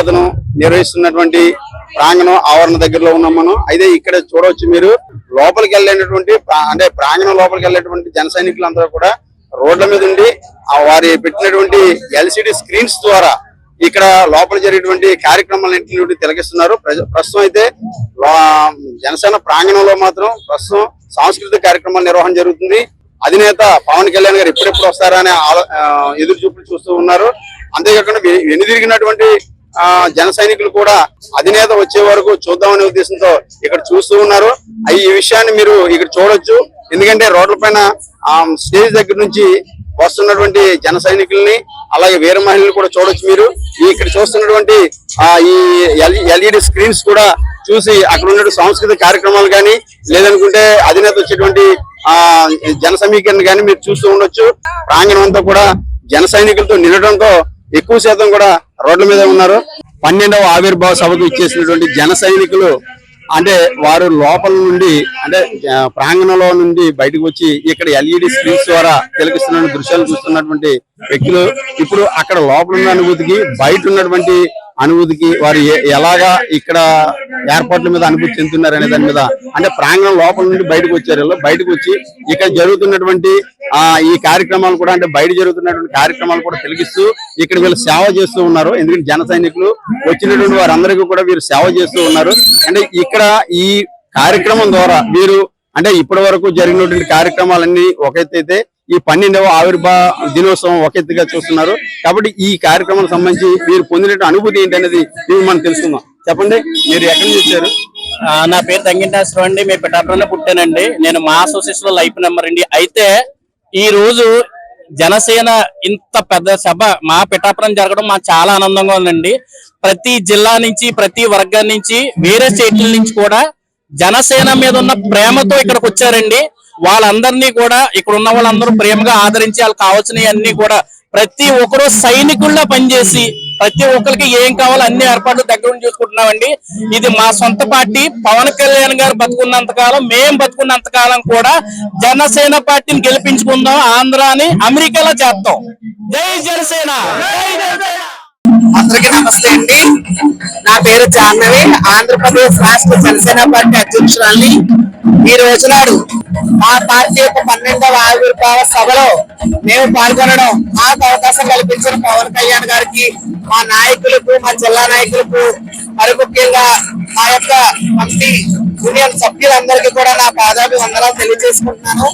అతను నిర్వహిస్తున్నటువంటి ప్రాంగణం ఆవరణ దగ్గరలో ఉన్నాం మనం. అయితే ఇక్కడ చూడవచ్చు మీరు లోపలికి వెళ్ళేటటువంటి ప్రా- అంటే ప్రాంగణం లోపలికి వెళ్ళేటువంటి జన సైనికులందరూ కూడా రోడ్ల మీద ఉండి వారి పెట్టినటువంటి ఎల్సిడి స్క్రీన్స్ ద్వారా ఇక్కడ లోపల జరిగేటువంటి కార్యక్రమాలన్నింటినీ తిలకిస్తున్నారు. ప్రజ- ప్రస్తుతం అయితే జనసేన ప్రాంగణంలో మాత్రం ప్రస్తుతం సాంస్కృతిక కార్యక్రమాల నిర్వహణ జరుగుతుంది. అధినేత పవన్ కళ్యాణ్ గారు ఎప్పుడెప్పుడు వస్తారా అనే ఆలో- ఎదురు చూపులు చూస్తూ ఉన్నారు. అంతేకాకుండా వెనుదిరిగినటువంటి జన సైనికులు కూడా అధినేత వచ్చే వరకు చూద్దామనే ఉద్దేశంతో ఇక్కడ చూస్తూ ఉన్నారు. ఈ విషయాన్ని మీరు ఇక్కడ చూడొచ్చు. ఎందుకంటే రోడ్ల పైన ఆ, స్టేజ్ దగ్గర నుంచి వస్తున్నటువంటి జన సైనికుల్ని అలాగే వీర మహిళలు కూడా చూడొచ్చు మీరు. ఇక్కడ చూస్తున్నటువంటి ఆ ఈ ఎల్ఈడి స్క్రీన్స్ కూడా చూసి అక్కడ ఉన్న సాంస్కృతిక కార్యక్రమాలు కానీ లేదనుకుంటే అధినేత వచ్చేటువంటి ఆ జన సమీకరణ కానీ మీరు చూస్తూ ఉండొచ్చు. ప్రాంగణం అంతా కూడా జన సైనికులతో నిలడంతో ఎక్కువ శాతం కూడా రోడ్ల మీద ఉన్నారు. పన్నెండవ ఆవిర్భావ సభకు ఇచ్చేసినటువంటి జన సైనికులు అంటే వారు లోపల నుండి అంటే ప్రాంగణంలో నుండి బయటకు వచ్చి ఇక్కడ ఎల్ఈడి స్క్రీన్స్ ద్వారా తిలకిస్తున్న దృశ్యాలు చూస్తున్నటువంటి వ్యక్తులు ఇప్పుడు అక్కడ లోపల ఉన్న అనుభూతికి బయట ఉన్నటువంటి అనుభూతికి వారు ఎలాగా ఇక్కడ ఏర్పాట్ల మీద అనుభూతి చెందుతున్నారు అనే దాని మీద అంటే ప్రాంగణం లోపల నుండి బయటకు వచ్చారు బయటకు వచ్చి ఇక్కడ జరుగుతున్నటువంటి ఆ ఈ కార్యక్రమాలు కూడా అంటే బయట జరుగుతున్నటువంటి కార్యక్రమాలు కూడా తెలిగిస్తూ ఇక్కడ వీళ్ళు సేవ చేస్తూ ఉన్నారు. ఎందుకంటే జన సైనికులు వచ్చినటువంటి వారందరికీ కూడా వీరు సేవ చేస్తూ ఉన్నారు. అంటే ఇక్కడ ఈ కార్యక్రమం ద్వారా వీరు అంటే ఇప్పటి వరకు జరిగినటువంటి కార్యక్రమాలన్నీ ఒకైతే ఈ పన్నెండవ ఆవిర్భావ దినోత్సవం ఒక ఎత్తుగా చూస్తున్నారు. కాబట్టి ఈ కార్యక్రమానికి సంబంధించి మీరు పొందిన అనుభూతి ఏంటనేది మేము మనం తెలుసుకుందాం. చెప్పండి మీరు ఎక్కడి నుంచి వచ్చారు? ఆ, నా పేరు తంగింటాశ్వరం అండి. మేము పిఠాపురంలో పుట్టానండి. నేను మా అసోసియేషన్లో లైఫ్ నెంబర్ అండి. అయితే ఈ రోజు జనసేన ఇంత పెద్ద సభ మా పిఠాపురం జరగడం మాకు చాలా ఆనందంగా ఉందండి. ప్రతి జిల్లా నుంచి ప్రతి వర్గం నుంచి వేరే స్టేట్ల నుంచి కూడా జనసేన మీద ఉన్న ప్రేమతో ఇక్కడికి వచ్చారండి. వాళ్ళందరినీ కూడా ఇక్కడ ఉన్న వాళ్ళందరూ ప్రేమగా ఆదరించి వాళ్ళకి కావాల్సినవన్నీ కూడా ప్రతి ఒక్కరు సైనికుల్లో పనిచేసి ప్రతి ఒక్కరికి ఏం కావాలో అన్ని ఏర్పాట్లు దగ్గర ఉండి చూసుకుంటున్నామండి. ఇది మా సొంత పార్టీ. పవన్ కళ్యాణ్ గారు బతుకున్నంత కాలం మేం బతుకున్నంత కాలం కూడా జనసేన పార్టీని గెలిపించుకుందాం ఆంధ్రాని అమెరికాలో చేస్తాం. జై జనసేన! అందరికీ నమస్తే అండి. నా పేరు జాహ్నవి. ఆంధ్రప్రదేశ్ రాష్ట్ర జనసేన పార్టీ అధ్యక్షురాల్ని ఈ రోజు నాడు మా పార్టీ యొక్క పన్నెండవ ఆవిర్భావ సభలో మేము పాల్గొనడం మాకు అవకాశం కల్పించిన పవన్ కళ్యాణ్ గారికి మా నాయకులకు మా జిల్లా నాయకులకు మరి ముఖ్యంగా మా యొక్క కమిటీ యూనియన్ సభ్యులందరికీ కూడా నా పాదాభి వందనాలు తెలియజేసుకుంటున్నాను.